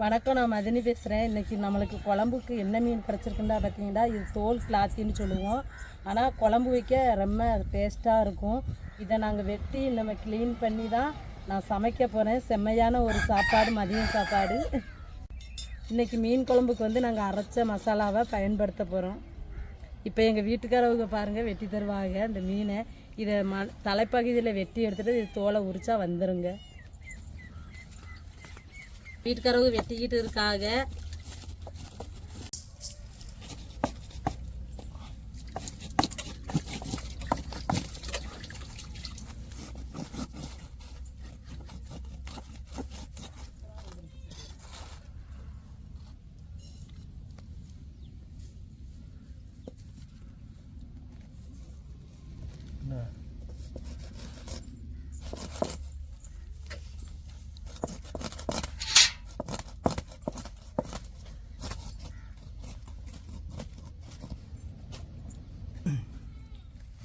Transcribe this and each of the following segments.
வணக்கம் நான் மதினி பேசுகிறேன் இன்றைக்கி நம்மளுக்கு குழம்புக்கு என்ன மீன் கிடச்சிருக்குண்டா பார்த்தீங்கன்னா இது தோல் கிளாத்தின்னு சொல்லுவோம். ஆனால் குழம்பு வைக்க ரொம்ப டேஸ்ட்டாக இருக்கும். இதை நாங்கள் வெட்டி நம்ம க்ளீன் பண்ணி தான் நான் சமைக்க போகிறேன் செம்மையான ஒரு சாப்பாடு மதியம் சாப்பாடு. இன்றைக்கி மீன் குழம்புக்கு வந்து நாங்கள் அரைச்ச மசாலாவை பயன்படுத்த போகிறோம் இப்போ எங்கள் வீட்டுக்காரவங்க பாருங்கள் வெட்டி தருவாங்க அந்த மீனை. இதை ம தலைப்பகுதியில் வெட்டி எடுத்துகிட்டு இது தோலை உரிச்சா வந்துருங்க. வீட்டுக்காரவங்க வெட்டிக்கிட்டு இருக்காங்க.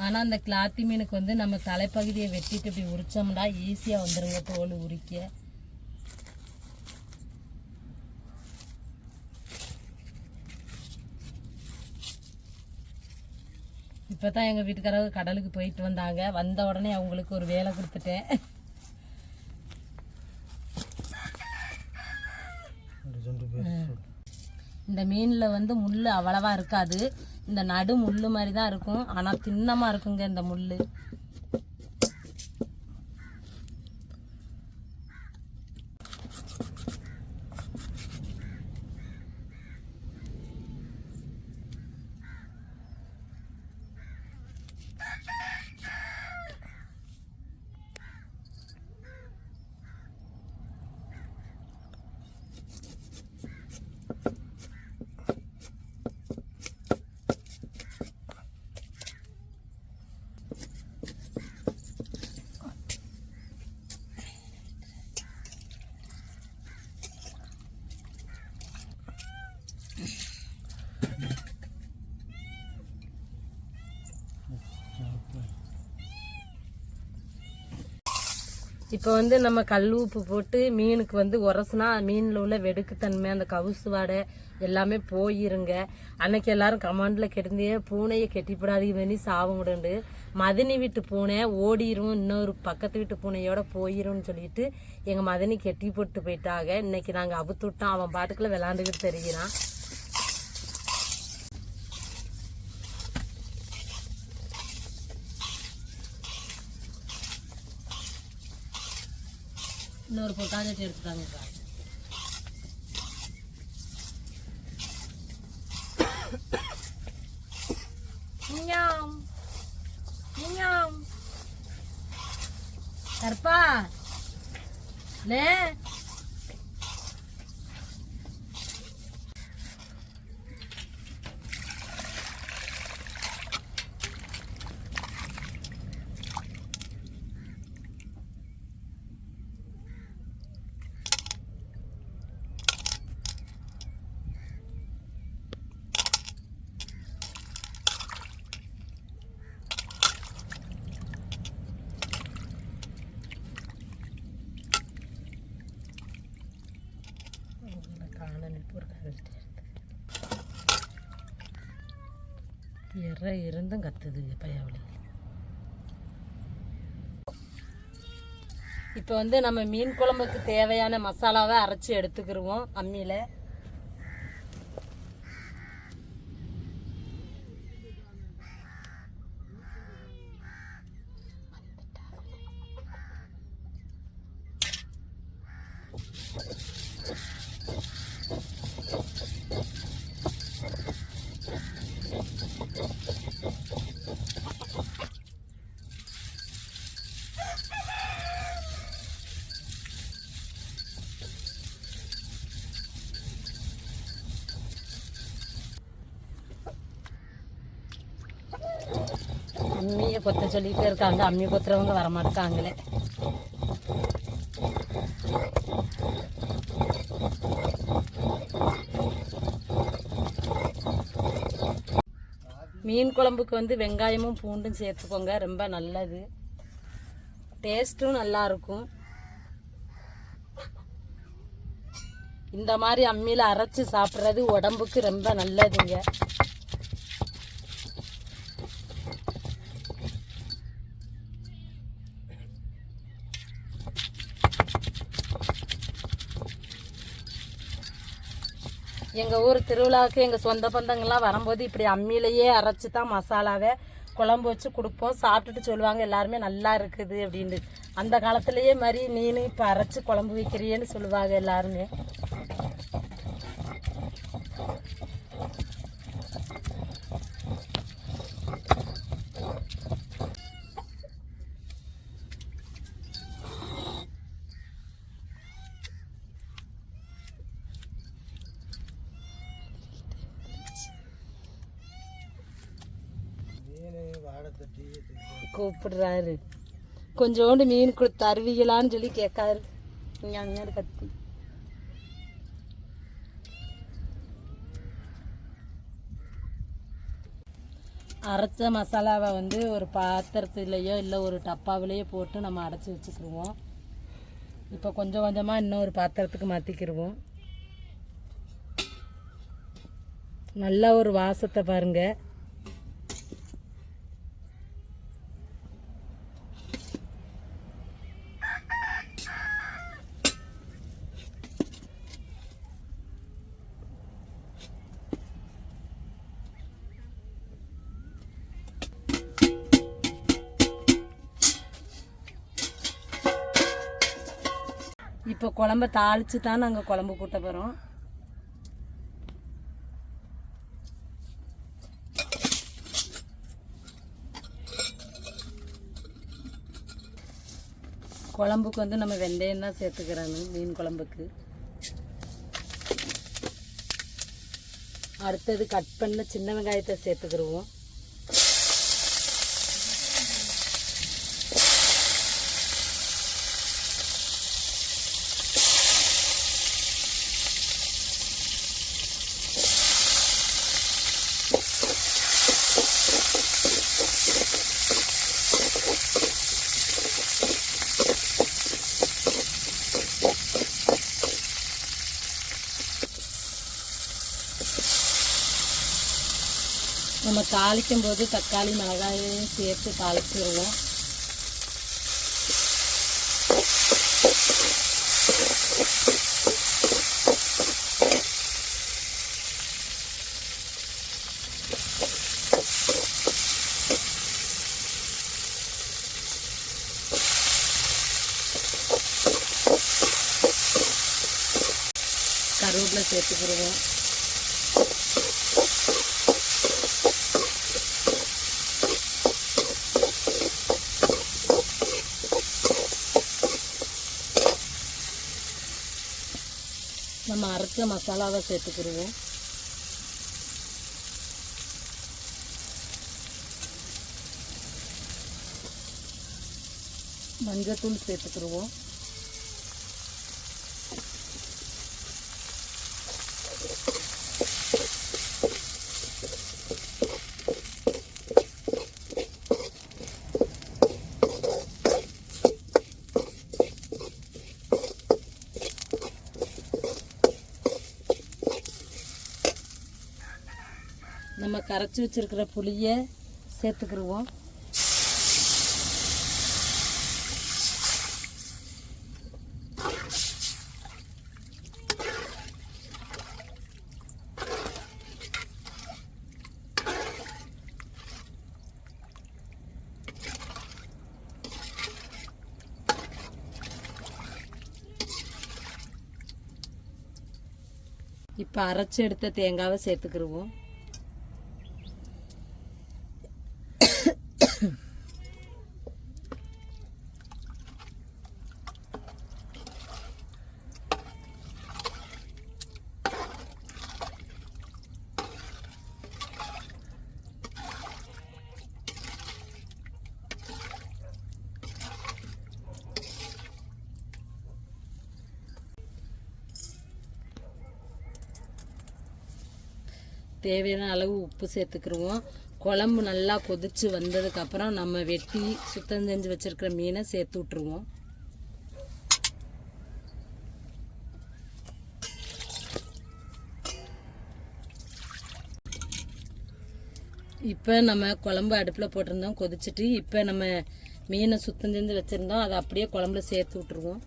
ஆனால் அந்த கிளாத்தி மீனுக்கு வந்து நம்ம தலைப்பகுதியை வெட்டிட்டு இப்படி உரிச்சோம்னா ஈஸியாக வந்துருங்க தோல் உரிக்க. இப்போ தான் எங்கள் வீட்டுக்காரங்க கடலுக்கு போயிட்டு வந்தாங்க. வந்த உடனே அவங்களுக்கு ஒரு வேலை கொடுத்துட்டேன். இந்த மீனில் வந்து முள் அவ்வளவா இருக்காது. இந்த நடு முள் மாதிரி தான் இருக்கும். ஆனால் தின்னமாக இருக்குங்க இந்த முள் இப்போ வந்து நம்ம கல் உப்பு போட்டு மீனுக்கு வந்து உரசுனா மீனில் உள்ள வெடுக்குத்தன்மை அந்த கவுசு வாடை எல்லாமே போயிருங்க. அன்னைக்கு எல்லாரும் கமாண்டில் கெடுந்தே பூனையை கெட்டிப்படாதீங்க பண்ணி சாவம் விடுண்டு மதினி வீட்டு பூனை ஓடிரும் இன்னொரு பக்கத்து வீட்டு பூனையோட போயிரும்னு சொல்லிட்டு எங்கள் மதினி கெட்டி போட்டு போயிட்டாங்க. இன்னைக்கு நாங்கள் அவுத்து விட்டோம் அவன் பாட்டுக்குள்ளே விளாண்டுக்கிட்டு தெரிகிறான் இன்னொரு பொட்டாஜெட் எடுத்துட்டாங்க கருப்பா. லே. எற இருந்தும் கத்துது பயவழி இப்போ வந்து நம்ம மீன் குழம்புக்கு தேவையான மசாலாவை அரைச்சி எடுத்துக்கிடுவோம் அம்மியில். அம்மியை கொத்த சொல்லிட்டு இருக்காங்க. அம்மி கொத்துறவங்க வரமாட்டாங்களே. மீன் குழம்புக்கு வந்து வெங்காயமும் பூண்டும் சேர்த்துக்கோங்க. ரொம்ப நல்லது. டேஸ்ட்டும் நல்லாயிருக்கும் இந்த மாதிரி அம்மியில் அரைச்சி சாப்பிட்றது உடம்புக்கு ரொம்ப நல்லதுங்க. எங்கள் ஊர் திருவிழாவுக்கு எங்கள் சொந்த பந்தங்கள்லாம் வரும்போது இப்படி அம்மியிலையே அரைச்சி தான் மசாலாவை குழம்பு வச்சு கொடுப்போம். சாப்பிட்டுட்டு சொல்லுவாங்க எல்லாருமே நல்லா இருக்குது அப்படின்னு. அந்த காலத்துலேயே மாதிரி நீனு இப்போ அரைச்சி குழம்பு வைக்கிறியேன்னு சொல்லுவாங்க எல்லாருமே. கூப்பிடுறாரு. கொஞ்சோண்டு மீன் கொடு தருவீங்களான்னு சொல்லி கேட்காரு. இங்கே அங்கே கத்தி. அரைச்ச மசாலாவை வந்து ஒரு பாத்திரத்துலேயோ இல்லை ஒரு டப்பாவிலேயோ போட்டு நம்ம அடைச்சி வச்சுக்கிடுவோம் இப்போ கொஞ்சம் கொஞ்சமாக இன்னொரு பாத்திரத்துக்கு மாற்றிக்கிடுவோம் நல்ல ஒரு வாசத்தை பாருங்கள் இப்போ குழம்ப தாளித்து தான் நாங்கள் குழம்பு கூட்ட போகிறோம் குழம்புக்கு வந்து நம்ம வெந்தயம் தான் சேர்த்துக்கிறாங்க மீன் குழம்புக்கு. அடுத்தது கட் பண்ண சின்ன வெங்காயத்தை சேர்த்துக்கிடுவோம் நம்ம தாளிக்கும் போது தக்காளி மிளகாயையும் சேர்த்து தாளிச்சிடுவோம் கருவேப்பிலை சேர்த்துக்கிடுவோம் நம்ம அரைச்ச மசாலாவை சேர்த்துக்கிடுவோம் மஞ்சத்தூள் சேர்த்துக்கிடுவோம் நம்ம கரைச்சி வச்சிருக்கிற புளியை சேர்த்துக்கிடுவோம் இப்போ அரைச்சி எடுத்த தேங்காவை சேர்த்துக்கிடுவோம் தேவையான அளவு உப்பு சேர்த்துக்கிருவோம். குழம்பு நல்லா கொதித்து வந்ததுக்கப்புறம் நம்ம வெட்டி சுத்தம் செஞ்சு வச்சுருக்கிற மீனை சேர்த்து விட்ருவோம் இப்போ நம்ம குழம்பு அடுப்பில் போட்டிருந்தோம் கொதிச்சுட்டு இப்போ நம்ம மீனை சுத்தம் செஞ்சு வச்சுருந்தோம். அதை அப்படியே குழம்புல சேர்த்து விட்ருவோம்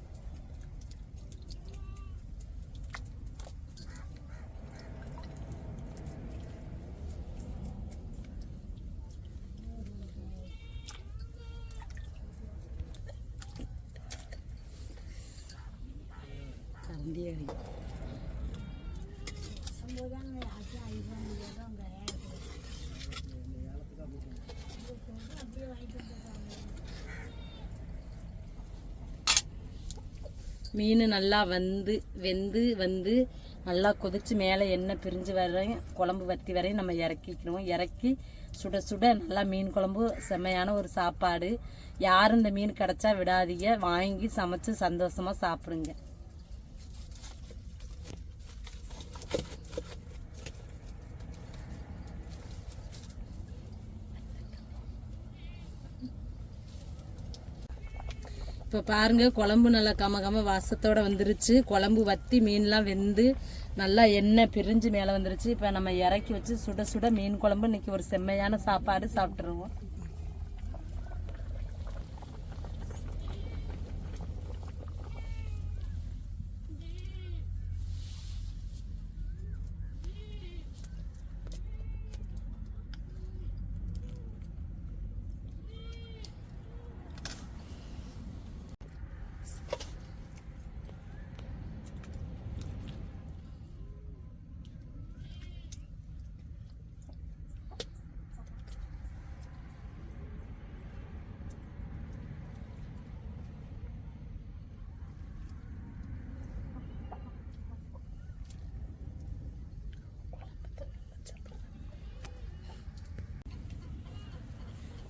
கரண்டியே மீன் நல்லா வந்து வெந்து வந்து நல்லா கொதித்து மேலே எண்ணெய் பிரிஞ்சு வரையும் குழம்பு வத்தி வரையும் நம்ம இறக்கிக்கணும் இறக்கி சுட சுட நல்லா மீன் குழம்பு செம்மையான ஒரு சாப்பாடு. யாரும் இந்த மீன் கிடச்சா விடாதீங்க. வாங்கி சமைச்சு சந்தோஷமாக சாப்பிடுங்க. இப்போ பாருங்கள் குழம்பு நல்லா கம கம வாசத்தோடு வந்துருச்சு. குழம்பு வத்தி மீன்லாம் வெந்து நல்லா எண்ணெய் பிரிஞ்சு மேலே வந்துருச்சு. இப்போ நம்ம இறக்கி வச்சு சுட சுட மீன் குழம்பு. இன்றைக்கி ஒரு செம்மையான சாப்பாடு சாப்பிட்ருவோம்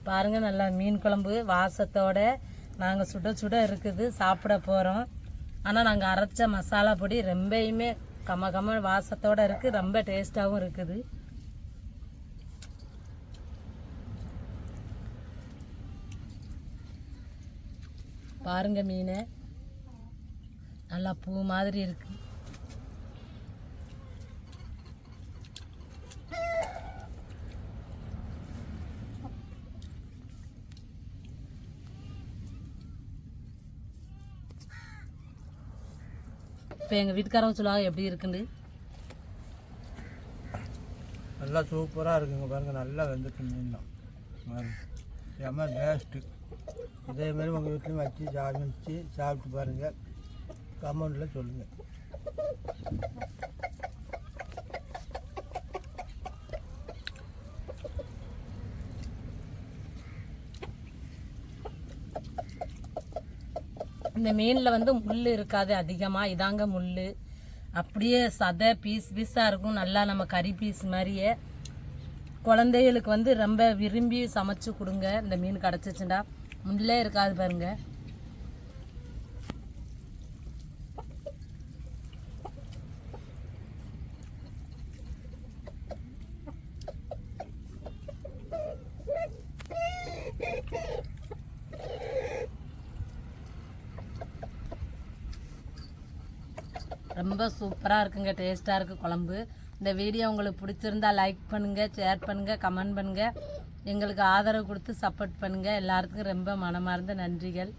பாருங்கள் நல்லா மீன் குழம்பு வாசத்தோட நாங்கள் சுட சுட இருக்குது சாப்பிட போகிறோம் ஆனால் நாங்கள் அரைச்ச மசாலா பொடி ரொம்பயுமே கம கம வாசத்தோட இருக்குது ரொம்ப டேஸ்ட்டாகவும் இருக்குது. பாருங்க மீன். நல்லா பூ மாதிரி இருக்குது இப்போ எங்கள் வீட்டுக்காரங்க சொல்லுவாங்க எப்படி இருக்குன்னு? நல்லா சூப்பராக இருக்குங்க பாருங்க நல்லா வெந்துட்டு மீன்லாம். செம்ம டேஸ்ட்டு இதே மாதிரி உங்கள் வீட்லையும் வச்சு சமைச்சு சாப்பிட்டு பாருங்கள் கமெண்டில் சொல்லுங்கள் இந்த மீனில் வந்து முள் இருக்காது அதிகமாக இதாங்க முள் அப்படியே சதை பீஸ் பீஸாக இருக்கும். நல்லா நம்ம கறி பீஸ் மாதிரியே. குழந்தைகளுக்கு வந்து ரொம்ப விரும்பி சமைச்சு கொடுங்க. இந்த மீன் கிடச்சிச்சுண்டா முள்ளே இருக்காது பாருங்கள் ரொம்ப சூப்பராக இருக்குங்க டேஸ்ட்டாக இருக்குது குழம்பு. இந்த வீடியோ உங்களுக்கு பிடிச்சிருந்தா லைக் பண்ணுங்கள் ஷேர் பண்ணுங்கள் கமெண்ட் பண்ணுங்கள் எங்களுக்கு ஆதரவு கொடுத்து சப்போர்ட் பண்ணுங்கள் எல்லாத்துக்கும் ரொம்ப மனமார்ந்த நன்றிகள்.